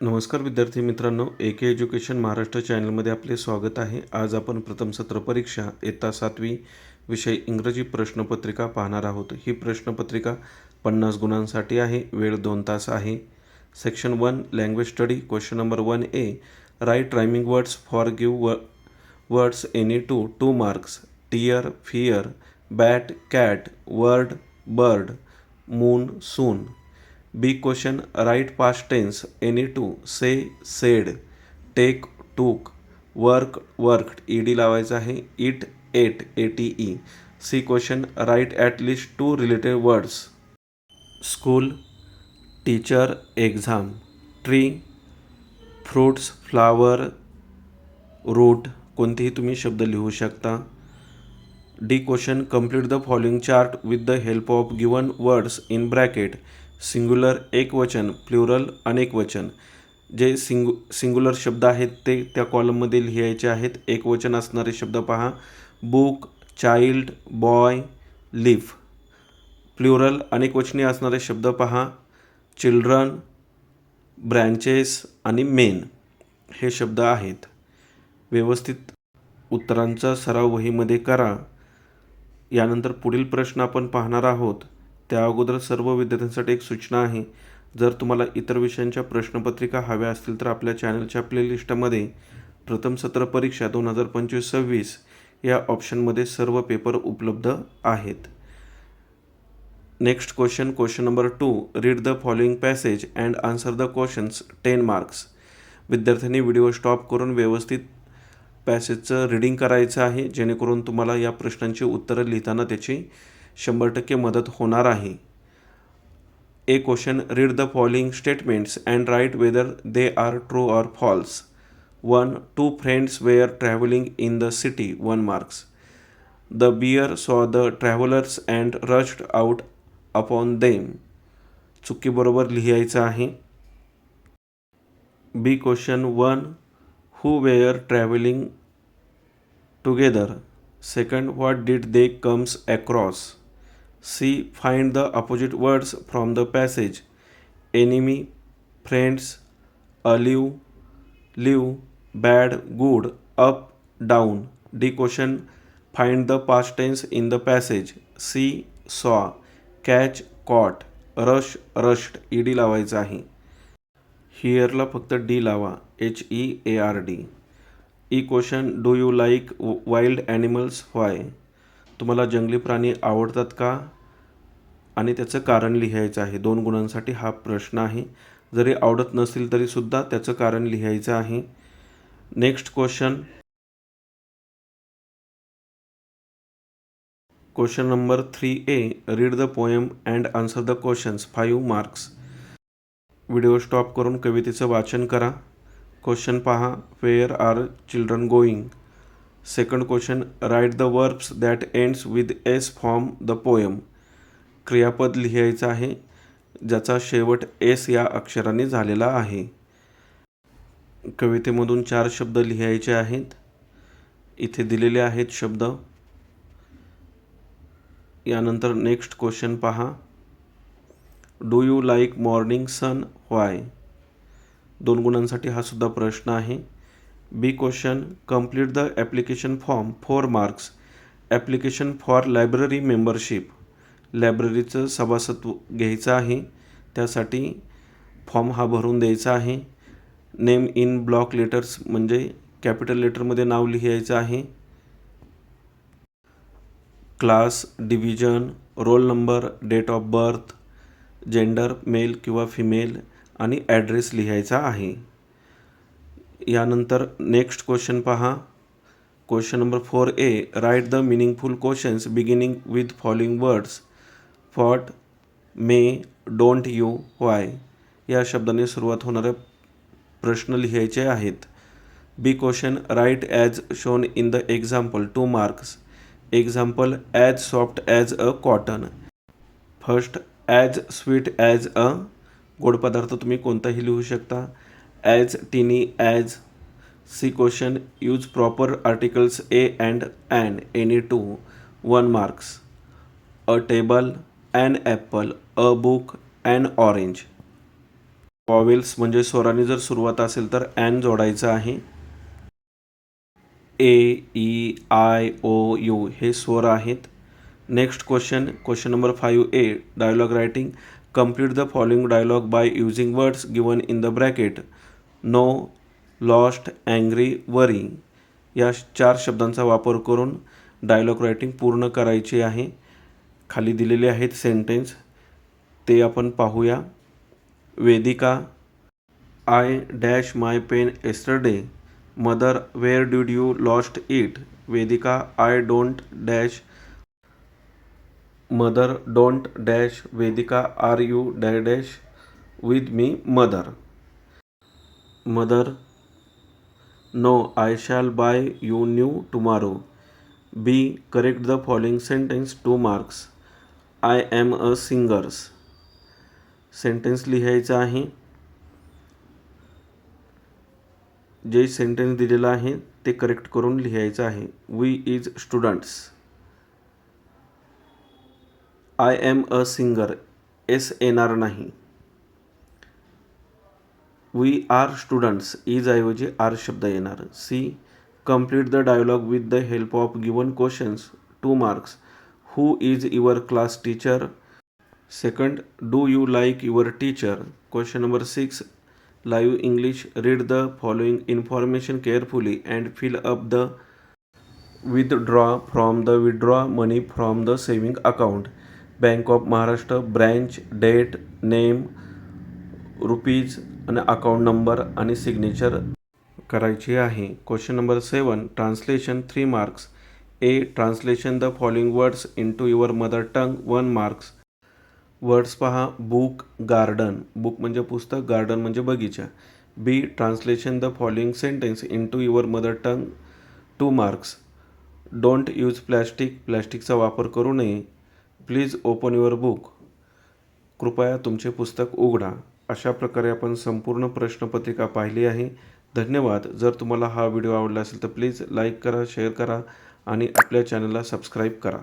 नमस्कार विद्यार्थी मित्रांनो ए के एज्युकेशन महाराष्ट्र चॅनलमध्ये आपले स्वागत आहे. आज आपण प्रथम सत्र परीक्षा इयत्ता सातवी विषय इंग्रजी प्रश्नपत्रिका पाहणार आहोत. ही प्रश्नपत्रिका पन्नास गुणांसाठी आहे वेळ दोन तास आहे. Section one language study question number one A write rhyming words for given words any two two marks tear fear bat cat word bird moon soon B question write past tense any two say said take took work worked E D लावायचं आहे eat ate A T E. C question write at least two related words. School teacher exam. Tree fruits flower root कोणतेही तुम्ही शब्द लिहू शकता. D question complete the following chart with the help of given words in bracket. Singular एकवचन plural अनेकवचन जे सिंगु singular शब्द आहेत ते त्या कॉलममध्ये लिहायचे आहेत. एकवचन असणारे शब्द पहा. Book child boy leaf plural अनेकवचनी असणारे शब्द पहा. चिल्ड्रन ब्रँचेस आणि मेन हे शब्द आहेत. व्यवस्थित उत्तरांचा सराव वहीमध्ये करा. यानंतर पुढील प्रश्न आपण पाहणार आहोत. त्या अगोदर सर्व विद्यार्थ्यांसाठी एक सूचना आहे. जर तुम्हाला इतर विषयांच्या प्रश्नपत्रिका हव्या असतील तर आपल्या चॅनलच्या प्लेलिस्टमध्ये प्रथम सत्र परीक्षा दोन हजार पंचवीस सव्वीस या ऑप्शनमध्ये सर्व पेपर उपलब्ध आहेत. Next question question number two read the following passage and answer the questions ten marks. विद्यार्थ्यांनी व्हिडिओ स्टॉप करून व्यवस्थित पॅसेजचं रीडिंग करायचं आहे जेणेकरून तुम्हाला या प्रश्नांची उत्तरं लिहिताना त्याची शंभर टक्के मदत होणार आहे. A question read the following statements and write whether they are true or false one two friends were travelling in the city one marks the bear saw the travellers and rushed out upon them चुकीबरोबर लिहायचं आहे. B question one who were travelling together second what did they comes across C find the opposite words from the passage. Enemy friends alive live bad good up down D question find the past tense in the passage. See saw catch caught. Rush rushed. E D लावायचं आहे. हिअरला फक्त D लावा. H E A R D E question do you like wild animals why. तुम्हाला जंगली प्राणी आवडतात का? आणि त्याचं कारण लिहायचं आहे. दोन गुणांसाठी हा प्रश्न आहे. जरी आवडत नसेल तरीसुद्धा त्याचं कारण लिहायचं आहे. Next question. Question number three A read the poem and answer the questions five marks video stop करून कवितेचं वाचन करा. क्वेश्चन पहा. Where are children going second question write the verbs that ends with S form the poem क्रियापद लिहायचं आहे ज्याचा शेवट एस या अक्षराने झालेला आहे. कवितेमधून चार शब्द लिहायचे आहेत. इथे दिलेले आहेत शब्द. यानंतर नेक्स्ट क्वेश्चन पहा. Do you like morning sun why दोन गुणांसाठी हा सुद्धा प्रश्न आहे. B question complete the application form four marks application for library membership लायब्ररीचं सभासत्व घ्यायचं आहे त्यासाठी फॉर्म हा भरून द्यायचा आहे. नेम इन ब्लॉक लेटर्स म्हणजे कॅपिटल लेटरमध्ये नाव लिहायचं आहे. Class division roll number date of birth gender male किंवा फिमेल आणि ॲड्रेस लिहायचा आहे. यानंतर नेक्स्ट क्वेश्चन पहा. Question number four A write the meaningful questions beginning with following words what may don't you why या शब्दाने सुरुवात होणारे प्रश्न लिहायचे आहेत. B question write as shown in the example two marks example as soft as a cotton first as sweet as a गोड पदार्थ तुम्ही कोणताही लिहू शकता. As tiny as C question use proper articles a and an any two one marks a table an apple a book an orange vowels म्हणजे स्वराने जर सुरुवात असेल तर ॲन जोडायचं आहे. A E I O U हे स्वर आहेत. Next question question number five A dialogue writing complete the following dialogue by using words given in the bracket no lost angry worry या चार शब्दांचा वापर करून डायलॉग रायटिंग पूर्ण करायची आहे. खाली दिलेले आहेत सेंटेन्स ते आपण पाहूया. Vedika I dash my pen yesterday mother where did you lost it Vedika I don't dash mother don't dash Vedika are you डॅ dash with me mother mother no I shall buy you new tomorrow. B correct the following sentence two marks. I am a singers. Sentence लिहायचं आहे. जे sentence दिलेलं आहे ते correct करून लिहायचं आहे. We is students. I am a singer. S येणार नाही. वी आर स्टुडंट्स इज ऐवजी आर शब्द येणार C complete the dialogue with the help of given questions two marks who is your class teacher second do you like your teacher question number six live English read the following information carefully and fill up the withdraw from the withdraw money from the saving account bank of Maharashtra branch date name rupees आणि account number आणि signature करायची आहे. Question number seven translation three marks A translation the following words in to your mother tongue one marks words पहा book garden book म्हणजे पुस्तक garden म्हणजे बगीचा. B translation the following sentence in to your mother tongue two marks don't use plastic प्लॅस्टिकचा वापर करू नये. Please open your book कृपया तुमचे पुस्तक उघडा. अशा प्रकारे आपण संपूर्ण प्रश्नपत्रिका पाहिली आहे. धन्यवाद. जर तुम्हाला हा व्हिडिओ आवडला असेल तर प्लीज लाईक करा शेअर करा आणि आपल्या चॅनलला सबस्क्राईब करा.